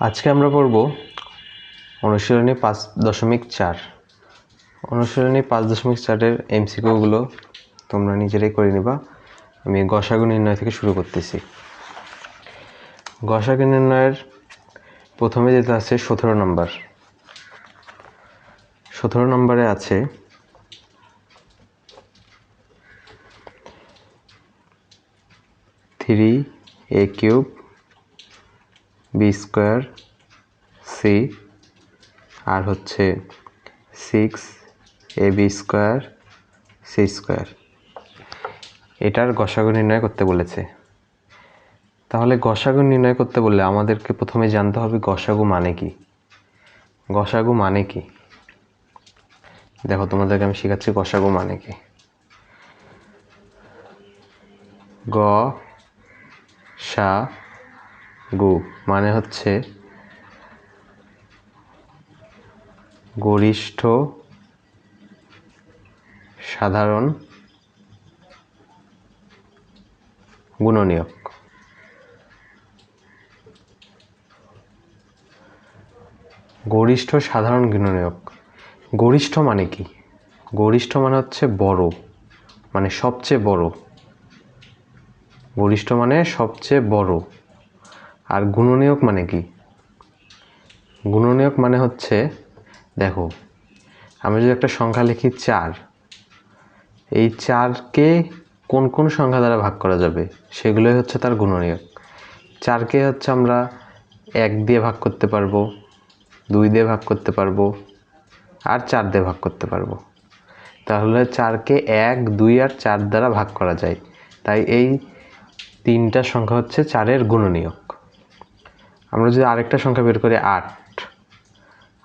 আজকে আমরা পড়ব অনুশীলনী পাঁচ দশমিক চার। অনুশীলনী পাঁচ দশমিক চারের এমসিকিউগুলো তোমরা নিজেরাই করে নিবা। আমি গসাগু নির্ণয় থেকে শুরু করতেছি। গসাগু নির্ণয়ের প্রথমে যেটা আছে সতেরো নম্বর। সতেরো নম্বরে আছে three A cube B square C আর হচ্ছে six A B square C square. এটার গসাগু নির্ণয় করতে বলেছে। তাহলে গসাগু নির্ণয় করতে বললে আমাদেরকে প্রথমে জানতে হবে গসাগু মানে কি। গসাগু মানে কি? দেখো, তোমাদেরকে আমি শেখাচ্ছি গসাগু মানে কি। গ সা গু মানে হচ্ছে গরিষ্ঠ সাধারণ গুণনীয়ক। গরিষ্ঠ সাধারণ গুণনীয়ক। গরিষ্ঠ মানে কি? গরিষ্ঠ মানে হচ্ছে বড় মানে সবচেয়ে বড়। গরিষ্ঠ মানে সবচেয়ে বড়। আর গুণনীয়ক মানে কি? গুণনীয়ক মানে হচ্ছে, দেখো, আমি যদি একটা সংখ্যা লিখি চার, এই চারকে কোন কোন সংখ্যা দ্বারা ভাগ করা যাবে? সেগুলোই হচ্ছে তার গুণনীয়ক। চারকে হচ্ছে আমরা এক দিয়ে ভাগ করতে পারব, দুই দিয়ে ভাগ করতে পারব, আর চার দিয়ে ভাগ করতে পারব। তাহলে চারকে এক, দুই আর চার দ্বারা ভাগ করা যায়। তাই এই তিনটা সংখ্যা হচ্ছে চারের গুণনীয়ক। আমরা যদি আরেকটা সংখ্যা বের করি আট,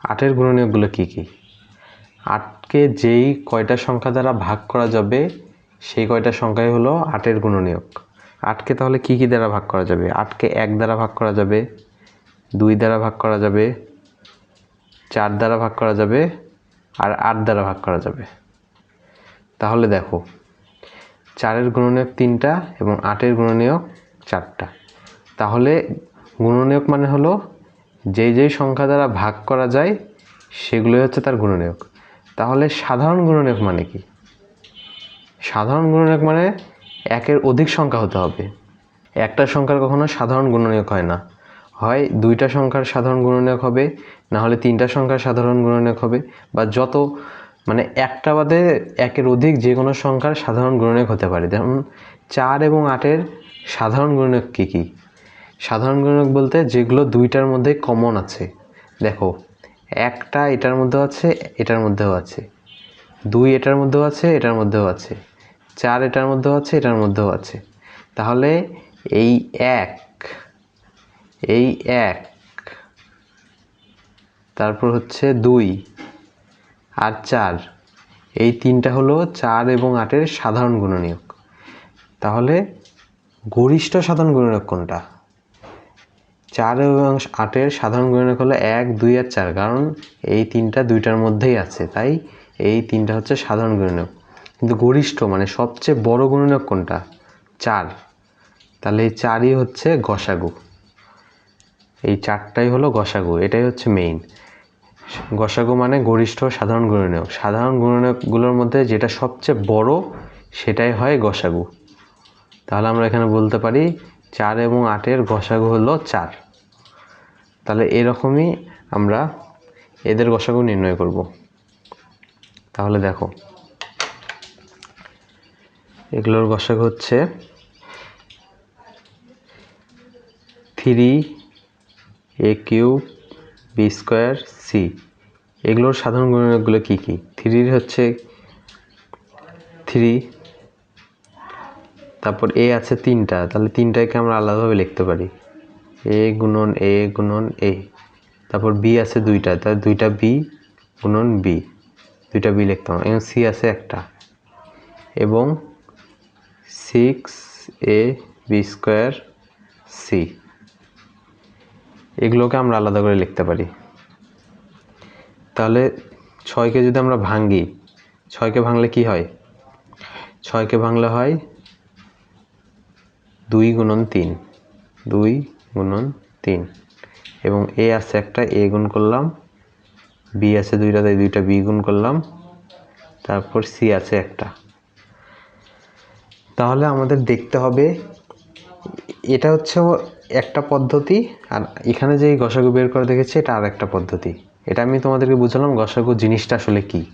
আটের গুণনীয়কগুলো কী কী? আটকে যেই কয়টা সংখ্যা দ্বারা ভাগ করা যাবে, সেই কয়টা সংখ্যাই হলো আটের গুণনীয়ক। আটকে তাহলে কী কী দ্বারা ভাগ করা যাবে? আটকে এক দ্বারা ভাগ করা যাবে, দুই দ্বারা ভাগ করা যাবে, চার দ্বারা ভাগ করা যাবে, আর আট দ্বারা ভাগ করা যাবে। তাহলে দেখো, চারের গুণনীয়ক তিনটা এবং আটের গুণনীয়ক চারটা। তাহলে গুণনীয়ক মানে হলো যেই যেই সংখ্যা দ্বারা ভাগ করা যায়, সেগুলোই হচ্ছে তার গুণনীয়ক। তাহলে সাধারণ গুণনীয়ক মানে কি? সাধারণ গুণনীয়ক মানে একের অধিক সংখ্যা হতে হবে। একটা সংখ্যার কখনো সাধারণ গুণনীয়ক হয় না। হয় দুইটা সংখ্যার সাধারণ গুণনীয়ক হবে, না হলে তিনটা সংখ্যার সাধারণ গুণনীয়ক হবে, বা যত মানে একটা বাদে একের অধিক যে কোনো সংখ্যার সাধারণ গুণনীয়ক হতে পারে। যেমন চার এবং আটের সাধারণ গুণনীয়ক কী কী? সাধারণ গুণনীয়ক বলতে যেগুলো দুইটার মধ্যে কমন আছে। দেখো, একটা এটার মধ্যেও আছে, এটার মধ্যেও আছে। দুই এটার মধ্যেও আছে, এটার মধ্যেও আছে। চার এটার মধ্যেও আছে, এটার মধ্যেও আছে। তাহলে এই এক এই এক, তারপর হচ্ছে দুই আর চার। এই তিনটা হলো চার এবং আটের সাধারণ গুণনীয়ক। তাহলে গরিষ্ঠ সাধারণ গুণনীয়ক কোনটা? চার এবং আটের সাধারণ গুণনীয়ক হলো এক, দুই আর চার, কারণ এই তিনটা দুইটার মধ্যেই আছে। তাই এই তিনটা হচ্ছে সাধারণ গুণনীয়ক। কিন্তু গরিষ্ঠ মানে সবচেয়ে বড় গুণনীয়ক কোনটা? চার। তাহলে এই চারই হচ্ছে গসাগু। এই চারটাই হলো গসাগু, এটাই হচ্ছে মেইন গসাগু মানে গরিষ্ঠ সাধারণ গুণনীয়ক। সাধারণ গুণনীয়কগুলোর মধ্যে যেটা সবচেয়ে বড়, সেটাই হয় গসাগু। তাহলে আমরা এখানে বলতে পারি চার এবং আটের গসাগু হলো চার। তাহলে এরকমই আমরা এদের গসাগু নির্ণয় করব। তাহলে দেখো, এগুলোর গসাগু হচ্ছে three A cube B square C এগুলোর সাধারণ গুণনীয়কগুলো কী কী? থ্রির হচ্ছে থ্রি তারপর এ আছে তিনটা, তাহলে তিনটাকে আমরা আলাদাভাবে লিখতে পারি। এ গুণন এ গুণন এ। তারপর বি আছে দুইটা তাহলে দুইটা বি গুণন বি, দুইটা বি লিখতে হবে। এবং সি আছে একটা। এবং six A B square C এগুলোকে আমরা আলাদা করে লিখতে পারি। তাহলে ছয়কে যদি আমরা ভাঙ্গি ছয়কে ভাঙলে কি হয়? ছয়কে ভাঙলে হয় দুই গুণন তিন। দুই গুণন তিন। এবং এ আছে একটা, এ গুণ করলাম, বি আছে দুইটা, তাই দুইটা বি গুণ করলাম। তারপর সি আছে একটা। তাহলে আমাদের দেখতে হবে, এটা হচ্ছে একটা পদ্ধতি, আর এখানে যে গসাগু বের করে দেখেছি, এটা আর একটা পদ্ধতি। এটা আমি তোমাদেরকে বুঝালাম গসাগু জিনিসটা আসলে কি।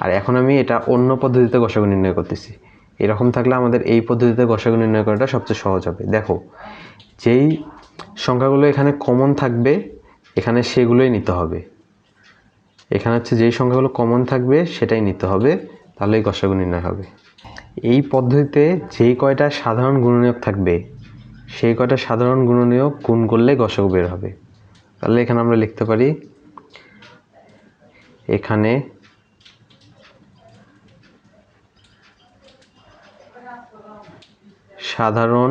আর এখন আমি এটা অন্য পদ্ধতিতে গসাগু নির্ণয় করতেছি। এরকম থাকলে আমাদের এই পদ্ধতিতে গসাগু নির্ণয় করাটা সবচেয়ে সহজ হবে। দেখো, যেই সংখ্যাগুলো এখানে কমন থাকবে, এখানে সেগুলোই নিতে হবে। এখানে হচ্ছে যেই সংখ্যাগুলো কমন থাকবে, সেটাই নিতে হবে, তাহলেই গসাগু নির্ণয় হবে। এই পদ্ধতিতে যেই কয়টা সাধারণ গুণনীয়ক থাকবে, সেই কয়টা সাধারণ গুণনীয়ক গুণ করলে গসাগু বের হবে। তাহলে এখানে আমরা লিখতে পারি, এখানে সাধারণ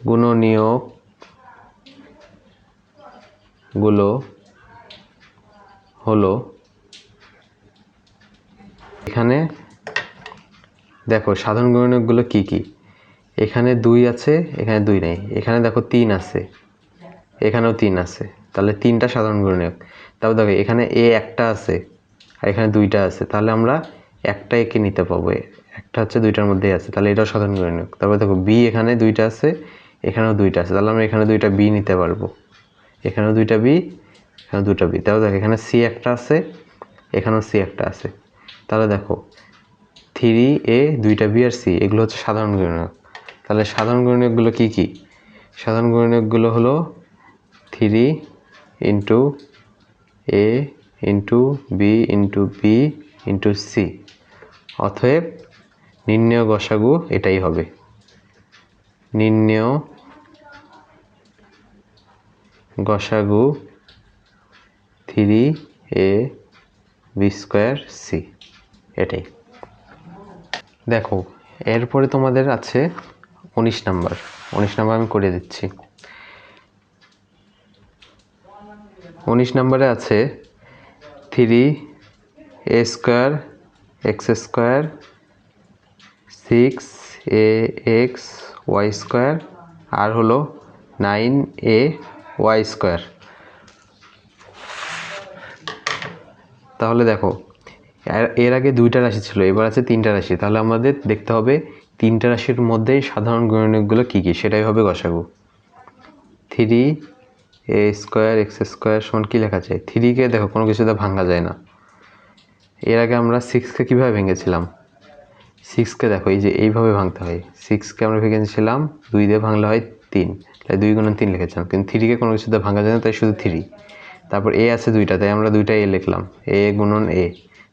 গুণনীয়কগুলো হলো এখানে দেখো সাধারণ গুণনীয়কগুলো কি কি? এখানে দুই আছে, এখানে দুই নেই। এখানে দেখো তিন আছে, এখানেও তিন আছে। তাহলে তিনটা সাধারণ গুণনীয়ক। তারপর দেখো এখানে এ একটা আছে আর এখানে দুইটা আছে। তাহলে আমরা একটা একে নিতে পাবো। একটা হচ্ছে দুইটার মধ্যেই আছে। তাহলে এটাও সাধারণ গুণনীয়ক। তারপর দেখো বি এখানে দুইটা আছে এখানেও দুইটা আছে। তাহলে আমরা এখানে দুইটা বি নিতে পারব। এখানেও দুইটা বি এখানে দুটো বি তাহলে দেখো, এখানে সি একটা আছে, এখানেও সি একটা আছে। তাহলে দেখো থ্রি এ দুইটা বি আর সি এগুলো হচ্ছে সাধারণ গুণনীয়ক। তাহলে সাধারণ গুণনীয়কগুলো কী কী? সাধারণ গুণনীয়কগুলো হলো three into A into B into B into C অতএব নির্ণয় গসাগু এটাই হবে। নির্ণয় গসাগু three A B square C. এটাই। দেখো, এরপরে তোমাদের আছে উনিশ নাম্বার। উনিশ নাম্বার আমি করে দিচ্ছি। উনিশ নাম্বারে আছে three A square X square six A X Y square, আর হলো নাইন এ ওয়াই স্কোয়ার। তাহলে দেখো, এর- আগে দুইটা রাশি ছিল, এবার আছে তিনটা রাশি। তাহলে আমাদের দেখতে হবে তিনটা রাশির মধ্যেই সাধারণ গুণনীয়কগুলো কী কী? সেটাই হবে গসাগু। Three A square X square সমান কী লেখা যায় থ্রিকে দেখো, কোনো কিছুতে ভাঙা যায় না। এর আগে আমরা সিক্সকে কীভাবে ভেঙেছিলাম? সিক্সকে দেখো, এই যে এইভাবে ভাঙতে হয়। সিক্সকে আমরা ভেঙেছিলাম, দুই দিয়ে ভাঙলে হয় তিন। তাই দুই গুণন তিন লিখেছিলাম, কিন্তু থ্রিকে কোনো কিছুতে ভাঙা যায় না, তাই শুধু থ্রি তারপর এ আছে দুইটা, তাই আমরা দুইটা এ লিখলাম। এ গুণন এ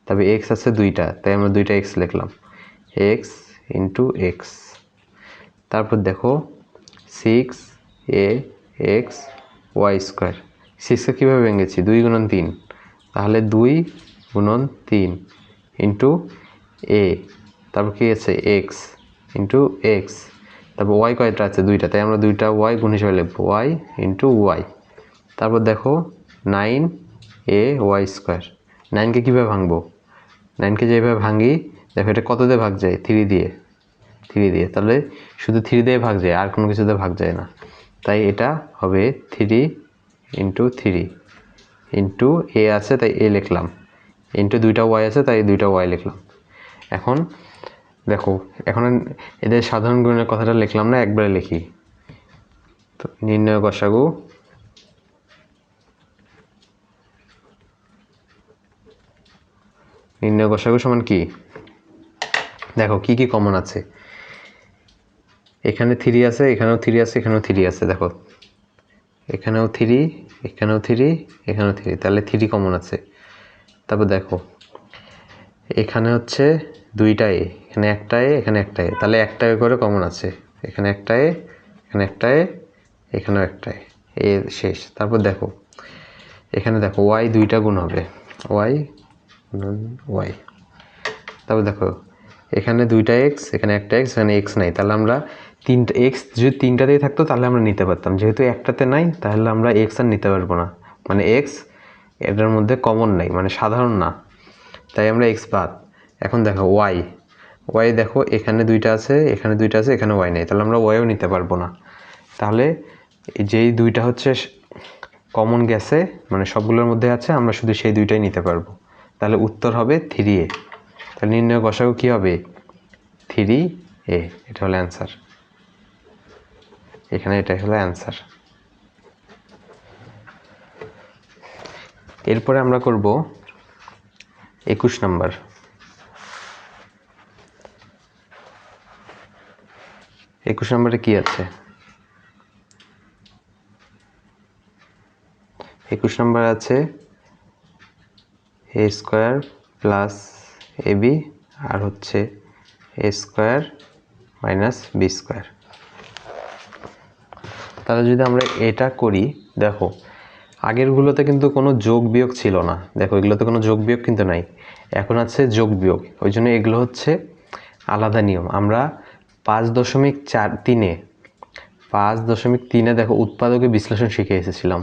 তারপর এক্স আছে দুইটা, তাই আমরা দুইটা এক্স লিখলাম। এক্স ইন্টু এক্স তারপর দেখো six A X Y square সিক্সকে কীভাবে ভেঙেছি? দুই গুণন তিন। তাহলে দুই গুণন তিন ইন্টু এ তারপর কী আছে? এক্স ইন্টু এক্স তারপর ওয়াই কয়টা আছে? দুইটা। তাই আমরা দুইটা ওয়াই গুণ হিসেবে লিখব ওয়াই ইন্টু ওয়াই তারপর দেখো নাইন এ ওয়াই স্কোয়ার নাইনকে কীভাবে ভাঙবো? নাইনকে যেভাবে ভাঙি, দেখো এটা কত দিয়ে ভাগ যায়? থ্রি দিয়ে। থ্রি দিয়ে। তাহলে শুধু থ্রি দিয়ে ভাগ যায়, আর কোনো কিছুতে ভাগ যায় না। তাই এটা হবে three into three into A আছে, তাই এ লিখলাম। ইন্টু দুইটা ওয়াই আছে, তাই দুইটা ওয়াই লিখলাম। এখন দেখো, এখন এদের সাধারণ গুণের কথাটা লিখলাম না, একবারে লিখি। তো নির্ণয় গসাগু নির্ণয় গসাগু সমান কি? দেখো, কি কি কমন আছে? এখানে থ্রি আছে, এখানেও থ্রি আছে, এখানেও থ্রি আছে, দেখো। এখানেও থ্রি এখানেও থ্রি এখানেও থ্রি তাহলে থ্রি কমন আছে। তারপর দেখো, এখানে হচ্ছে দুইটা এ, এখানে একটা এ, এখানে একটা এ। তাহলে একটা এ করে কমন আছে। এখানে একটা এ, এখানে একটা এ, এখানেও একটা এ। এ শেষ। তারপর দেখো, এখানে দেখো ওয়াই দুইটা গুণ হবে। ওয়াই ওয়াই তারপর দেখো, এখানে দুইটা এক্স এখানে একটা এক্স এখানে এক্স নাই। তাহলে আমরা তিনটা এক্স যদি তিনটাতেই থাকতো, তাহলে আমরা নিতে পারতাম। যেহেতু একটাতে নাই, তাহলে আমরা এক্স আর নিতে পারব না। মানে এক্স এটার মধ্যে কমন নাই মানে সাধারণ না। তাই আমরা এক্স বাদ। এখন দেখো ওয়াই ওয়াই দেখো এখানে দুইটা আছে, এখানে দুইটা আছে, এখানে ওয়াই নেই, তাহলে আমরা ওয়াইও নিতে পারব না। তাহলে যেই দুইটা হচ্ছে কমন গ্যাসে মানে সবগুলোর মধ্যে আছে, আমরা শুধু সেই দুইটাই নিতে পারব। তাহলে উত্তর হবে থ্রি এ তাহলে নির্ণয় গসাগু কী হবে? থ্রি এ এটা হলো অ্যান্সার এখানে এটাই হলো অ্যান্সার এরপরে আমরা করব একুশ নাম্বার। একুশ নম্বরে কি আছে? একুশ নম্বর আছে A square plus A B আর হচ্ছে A square minus B square. তাহলে যদি আমরা এটা করি, দেখো, আগেরগুলোতে কিন্তু কোনো যোগ বিয়োগ ছিল না। দেখো, এগুলোতে কোনো যোগ বিয়োগ কিন্তু নাই। এখন আছে যোগ বিয়োগ। ওই জন্য এগুলো হচ্ছে আলাদা নিয়ম। আমরা পাঁচ দশমিক চার তিনে, পাঁচ দশমিক তিনে দেখো উৎপাদকে বিশ্লেষণ শিখে এসেছিলাম।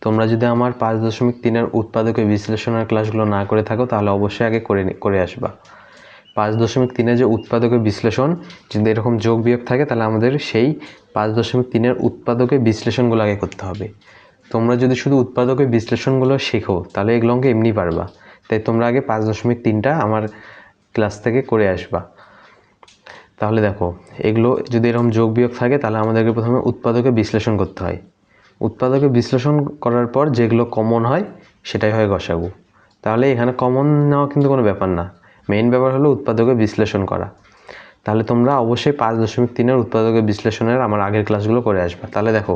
তোমরা যদি আমার পাঁচ দশমিক তিনের উৎপাদকে বিশ্লেষণের ক্লাসগুলো না করে থাকো, তাহলে অবশ্যই আগে করে করে আসবা। পাঁচ দশমিক তিনে যে উৎপাদকে বিশ্লেষণ, যদি এরকম যোগ বিয়োগ থাকে, তাহলে আমাদের সেই পাঁচ দশমিক তিনের উৎপাদকে বিশ্লেষণগুলো আগে করতে হবে। তোমরা যদি শুধু উৎপাদকে বিশ্লেষণগুলো শেখো, তাহলে এগুলো অঙ্ক এমনি পারবা। তাই তোমরা আগে পাঁচ দশমিক তিনটা আমার ক্লাস থেকে করে আসবা। তাহলে দেখো, এগুলো যদি এরকম যোগ বিয়োগ থাকে, তাহলে আমাদেরকে প্রথমে উৎপাদকে বিশ্লেষণ করতে হয়। উৎপাদকে বিশ্লেষণ করার পর যেগুলো কমন হয়, সেটাই হয় গসাগু। তাহলে এখানে কমন নেওয়া কিন্তু কোনো ব্যাপার না। মেইন ব্যাপার হলো উৎপাদকে বিশ্লেষণ করা। তাহলে তোমরা অবশ্যই পাঁচ দশমিক তিনের উৎপাদকে বিশ্লেষণের আমার আগের ক্লাসগুলো করে আসবা। তাহলে দেখো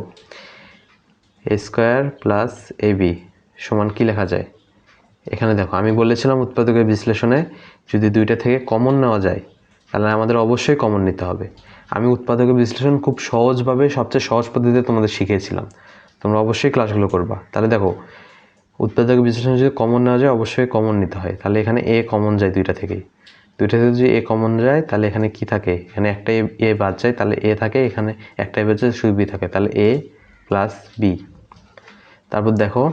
A square plus A B সমান কী লেখা যায়? এখানে দেখো, আমি বলেছিলাম উৎপাদকের বিশ্লেষণে যদি দুইটা থেকে কমন নেওয়া যায় তাহলে আমাদের অবশ্যই কমন নিতে হবে। আমি উৎপাদকের বিশ্লেষণ খুব সহজভাবে, সবচেয়ে সহজ পদ্ধতিতে তোমাদের শিখিয়েছিলাম। তোমরা অবশ্যই ক্লাসগুলো করবা। তাহলে দেখো, উৎপাদক বিশ্লেষণ যদি কমন নেওয়া যায়, অবশ্যই কমন নিতে হয়। তাহলে এখানে এ কমন যায় দুইটা থেকেই। দুইটা থেকে যদি এ কমন যায়, তাহলে এখানে কি থাকে? এখানে একটা এ বাদ যায়, তাহলে এ থাকে। এখানে একটা এ বাদ যায়, শুধু বি থাকে। তাহলে এ প্লাস বি তারপর দেখো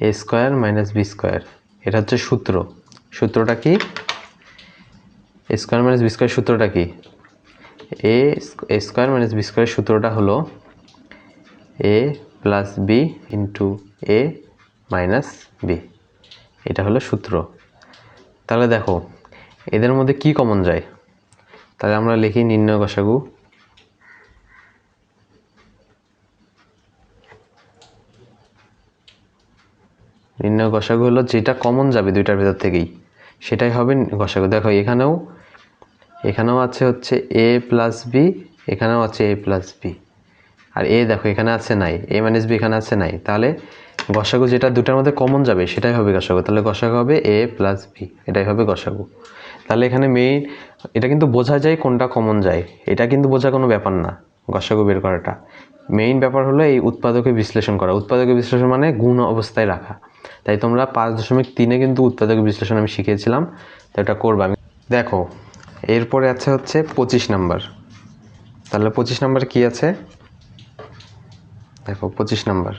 A square minus B square এটা হচ্ছে সূত্র। সূত্রটা কি? স্কোয়ার মাইনাস বি সূত্রটা কি? এ স্কোয়ার মাইনাস বি সূত্রটা হলো A plus B into A minus B. এটা হলো সূত্র। তাহলে দেখো, এদের মধ্যে কি কমন যায়? তাহলে আমরা লিখি নির্ণয় গসাগু নির্ণয় গসাগু হলো যেটা কমন যাবে দুইটার ভেতর থেকেই, সেটাই হবে গসাগু দেখো, এখানেও এখানেও আছে হচ্ছে এ প্লাস বি এখানেও আছে এ প্লাস বি আর এ দেখো, এখানে আছে নাই এ মাইনাস বি এখানে আছে নাই। তাহলে গসাগু যেটা দুটার মধ্যে কমন যাবে, সেটাই হবে গসাগু। তাহলে গসাগু হবে এ প্লাস বি এটাই হবে গসাগু। তাহলে এখানে মেইন এটা কিন্তু বোঝা যায় কোনটা কমন যায়। এটা কিন্তু বোঝা কোনো ব্যাপার না, গসাগু বের করাটা। মেইন ব্যাপার হলো এই উৎপাদকে বিশ্লেষণ করা। উৎপাদকে বিশ্লেষণ মানে গুণ অবস্থায় রাখা। তাই তোমরা পাঁচ দশমিক তিনে কিন্তু উৎপাদক বিশ্লেষণ আমি শিখিয়েছিলাম, তো এটা করবা। আমি দেখো এরপরে আছে হচ্ছে পঁচিশ নাম্বার। তাহলে পঁচিশ নাম্বার কি আছে? দেখো পঁচিশ নাম্বার।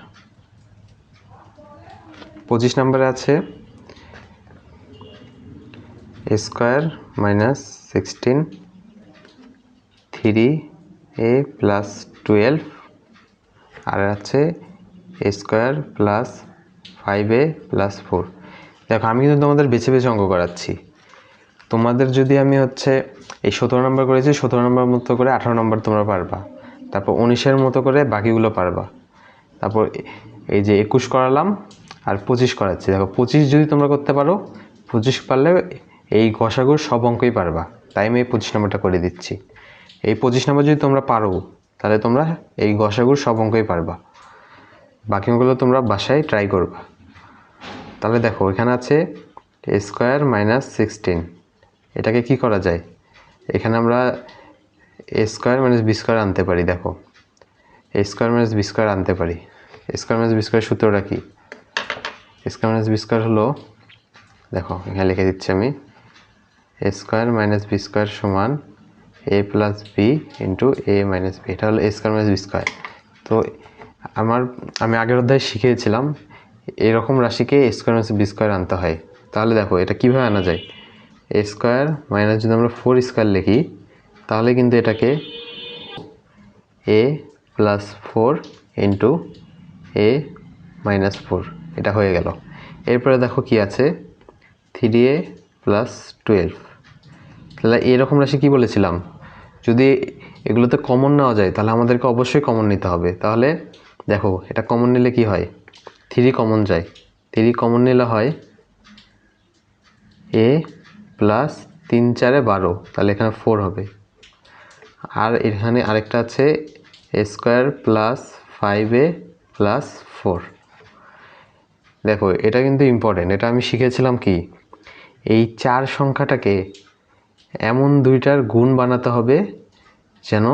পঁচিশ নাম্বারে আছে square minus sixteen three A plus twelve. আর আছে square plus five A plus four. দেখো আমি কিন্তু তোমাদের বেছে বেছে অঙ্ক করাচ্ছি। তোমাদের যদি আমি হচ্ছে এই সতেরো নম্বর করেছি, সতেরো নম্বর মতো করে আঠারো নম্বর তোমরা পারবা। তারপর উনিশের মতো করে বাকিগুলো পারবা। তারপর এই যে একুশ করালাম আর পঁচিশ করাচ্ছি। দেখো, পঁচিশ যদি তোমরা করতে পারো, পঁচিশ পারলে এই গসাগুর সব অঙ্কই পারবা। তাই আমি এই পঁচিশ নম্বরটা করে দিচ্ছি। এই পঁচিশ নম্বর যদি তোমরা পারো, তাহলে তোমরা এই গসাগুর সব অঙ্কই পারবা। বাকি অঙ্কগুলো তোমরা বাসায় ট্রাই করবা। তাহলে দেখো, এখানে আছে স্কোয়ার মাইনাস সিক্সটিন এটাকে কি করা যায়? এখানে আমরা A square minus B square আনতে পারি, দেখো। A square minus B square আনতে পারি। স্কোয়ার মাইনাস বি স্কোয়ার সূত্রটা কি? স্কোয়ার মাইনাস বি স্কোয়ার হলো, দেখো, এখানে লিখে দিচ্ছি আমি A square minus B square সমান A plus B into A minus B এটা হলো A square minus B square তো আমার, আমি আগের অধ্যায়ে শিখিয়েছিলাম, এরকম রাশিকে স্কোয়ার মাইনাস বি স্কোয়ার আনতে হয়। তাহলে দেখো, এটা কীভাবে আনা যায়? স্কোয়ার মাইনাস যদি আমরা ফোর স্কোয়ার লিখি, তাহলে কিন্তু এটাকে A plus four into A minus four এটা হয়ে গেল। এরপরে দেখো কি আছে থ্রি এ প্লাস টুয়েলভ তাহলে এরকম রাশি কি বলেছিলাম? যদি এগুলোতে কমন নেওয়া যায়, তাহলে আমাদেরকে অবশ্যই কমন নিতে হবে। তাহলে দেখো, এটা কমন নিলে কি হয়? থ্রি কমন যায়। থ্রি কমন নিলে হয় এ প্লাস তিন চারে বারো, তাহলে এখানে ফোর হবে। আর এখানে আরেকটা আছে square plus five A plus four দেখো, এটা কিন্তু ইম্পর্টেন্ট এটা আমি শিখেছিলাম কি? এই চার সংখ্যাটাকে এমন দুইটার গুণ বানাতে হবে যেন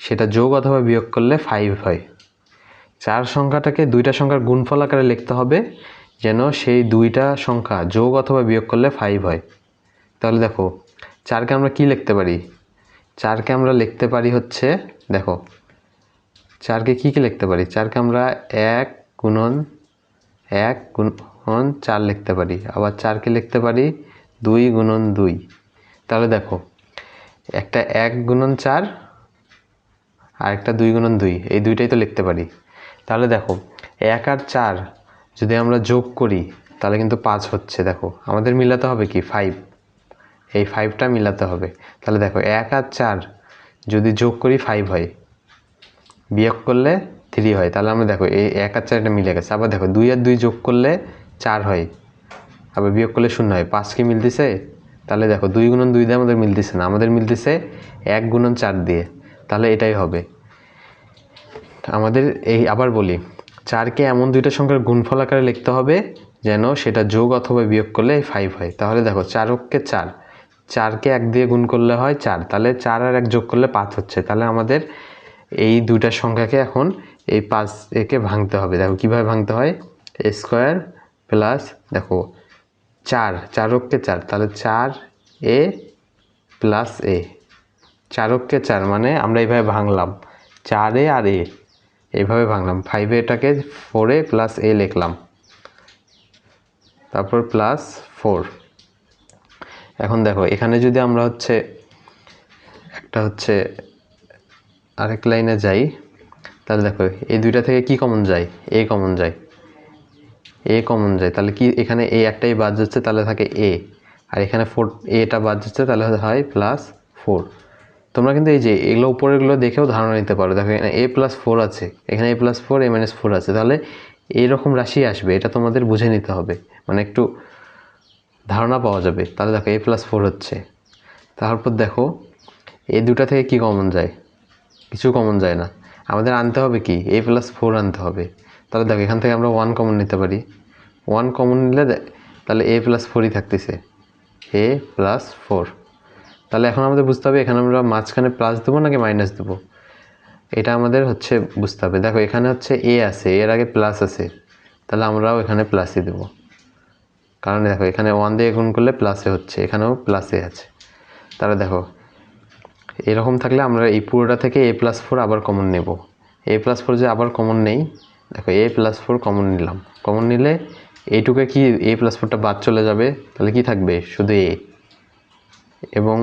সেটা যোগ অথবা বিয়োগ করলে ফাইভ হয়। চার সংখ্যাটাকে দুইটা সংখ্যার গুণফল আকারে লিখতে হবে যেন সেই দুইটা সংখ্যা যোগ অথবা বিয়োগ করলে ফাইভ হয়। তাহলে দেখো, চারকে আমরা কি লিখতে পারি? চারকে আমরা লিখতে পারি হচ্ছে, দেখো, চারকে কি কি লিখতে পারি? চারকে আমরা এক গুণন এক গুণন চার লিখতে পারি। আবার চারকে লিখতে পারি দুই গুণন দুই। তাহলে দেখো, একটা এক গুণন চার আর একটা দুই গুণন দুই, এই দুইটাই তো লিখতে পারি। তাহলে দেখো, এক আর চার যদি আমরা যোগ করি, তাহলে কিন্তু পাঁচ হচ্ছে। দেখো, আমাদের মিলাতে হবে কি? ফাইভ এই ফাইভটা মিলাতে হবে। তাহলে দেখো, এক আর চার যদি যোগ করি ফাইভ হয়, বিয়োগ করলে থ্রি হয়। তাহলে আমরা দেখো, এই এক আর চার এটা মিলে গেছে। আবার দেখো, দুই আর দুই যোগ করলে চার হয়, আবার বিয়োগ করলে শূন্য হয়। পাঁচ কি মিলতেছে? তাহলে দেখো, দুই গুণন দুই দিয়ে আমাদের মিলতেছে না। আমাদের মিলতেছে এক গুণন চার দিয়ে। তাহলে এটাই হবে। আমাদের এই আবার বলি, চারকে এমন দুইটা সংখ্যার গুণফল আকারে লিখতে হবে যেন সেটা যোগ অথবা বিয়োগ করলে ফাইভ হয়। তাহলে দেখো, চারককে চার। চারকে এক দিয়ে গুণ করলে হয় চার। তাহলে চার আর এক যোগ করলে পাঁচ হচ্ছে। তাহলে আমাদের এই দুইটা সংখ্যাকে এখন এই পাঁচ একে ভাঙতে হবে। দেখো কীভাবে ভাঙতে হয়? স্কোয়ার প্লাস দেখো চার চারককে চার। তাহলে চার এ প্লাস এ। চারককে চার মানে আমরা এইভাবে ভাঙলাম। চার এ আর এ, এইভাবে ভাঙলাম। ফাইভে এটাকে ফোর প্লাস এ লিখলাম। তারপর প্লাস ফোর এখন দেখো, এখানে যদি আমরা হচ্ছে একটা হচ্ছে আরেক লাইনে যাই, তাহলে দেখো, এই দুইটা থেকে কি কমন যায়? এ কমন যায়। এ কমন যায়। তাহলে কি এখানে এ একটাই বাদ যাচ্ছে, তাহলে থাকে এ আর এখানে ফোর এটা বাদ যাচ্ছে, তাহলে হয় প্লাস ফোর তোমরা কিন্তু এই যে এগুলো উপরেগুলো দেখেও ধারণা নিতে পারো। দেখো, এখানে এ প্লাস ফোর আছে। এখানে A plus four A minus four আছে। তাহলে এইরকম রাশি আসবে, এটা তোমাদের বুঝে নিতে হবে। মানে একটু ধারণা পাওয়া যাবে। তাহলে দেখো এ প্লাস ফোর হচ্ছে। তারপর দেখো এই দুটা থেকে কি কমন যায়? কিছু কমন যায় না। আমাদের আনতে হবে কি? এ প্লাস ফোর আনতে হবে। তাহলে দেখো, এখান থেকে আমরা ওয়ান কমন নিতে পারি। ওয়ান কমন নিলে তাহলে এ প্লাস ফোরই থাকতেছে। এ প্লাস ফোর তাহলে এখন আমাদের বুঝতে হবে, এখানে আমরা মাঝখানে প্লাস দেবো নাকি মাইনাস দেবো? এটা আমাদের হচ্ছে বুঝতে হবে। দেখো, এখানে হচ্ছে এ আছে এর আগে প্লাস আছে। তাহলে আমরাও এখানে প্লাসই দেবো। কারণ দেখো, এখানে ওয়ান দিয়ে গুণ করলে প্লাসে হচ্ছে, এখানেও প্লাসে আছে। তাহলে দেখো, এরকম থাকলে আমরা এই পুরোটা থেকে এ প্লাস ফোর আবার কমন নেব। এ প্লাস ফোর যে আবার কমন নেই, দেখো এ প্লাস ফোর কমন নিলাম। কমন নিলে এইটুকে কি এ প্লাস ফোরটা বাদ চলে যাবে? তাহলে কি থাকবে? শুধু এ এবং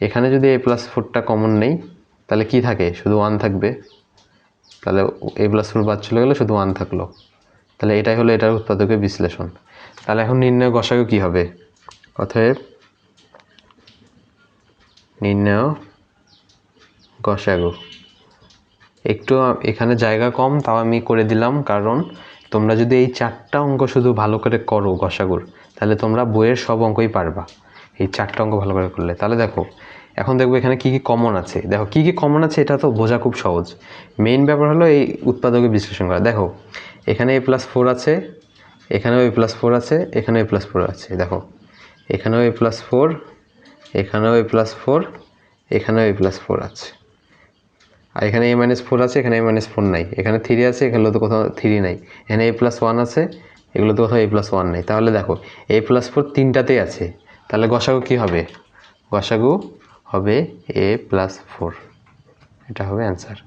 এখানে যদি এ প্লাস ফোরটা কমন নেই, তাহলে কি থাকে? শুধু ওয়ান থাকবে। তাহলে এ প্লাস ফোর বাদ চলে গেলে শুধু ওয়ান থাকল। তাহলে এটাই হলো এটার উৎপাদকের বিশ্লেষণ। তাহলে এখন নির্ণয় গসাগু কি হবে? অতএব নির্ণয় গসাগু একটু এখানে জায়গা কম, তাও আমি করে দিলাম, কারণ তোমরা যদি এই চারটা অঙ্ক শুধু ভালো করে করো গসাগুর তাহলে তোমরা বইয়ের সব অঙ্কই পারবা, এই চারটা অঙ্ক ভালো করে করলে। তাহলে দেখো, এখন দেখব এখানে কি কি কমন আছে। দেখো, কি কি কমন আছে এটা তো বোঝা খুব সহজ। মেইন ব্যাপার হলো এই উৎপাদকের বিশ্লেষণ করা। দেখো, এখানে এ প্লাস ফোর আছে এখানেও এ প্লাস ফোর আছে, এখানেও এ প্লাস ফোর আছে, দেখো। এখানেও এ প্লাস ফোর এখানেও এ প্লাস ফোর এখানেও এ প্লাস ফোর আছে। আর এখানে এ মাইনাস ফোর আছে, এখানে এ মাইনাস ফোর নাই। এখানে থ্রি আছে, এখানে তো কোথাও থ্রি নাই। এখানে এ প্লাস ওয়ান আছে, এগুলো তো কোথাও এ প্লাস ওয়ান নেই। তাহলে দেখো এ প্লাস ফোর তিনটাতেই আছে। তাহলে গসাগু কী হবে? গসাগু হবে এ প্লাস ফোর এটা হবে অ্যান্সার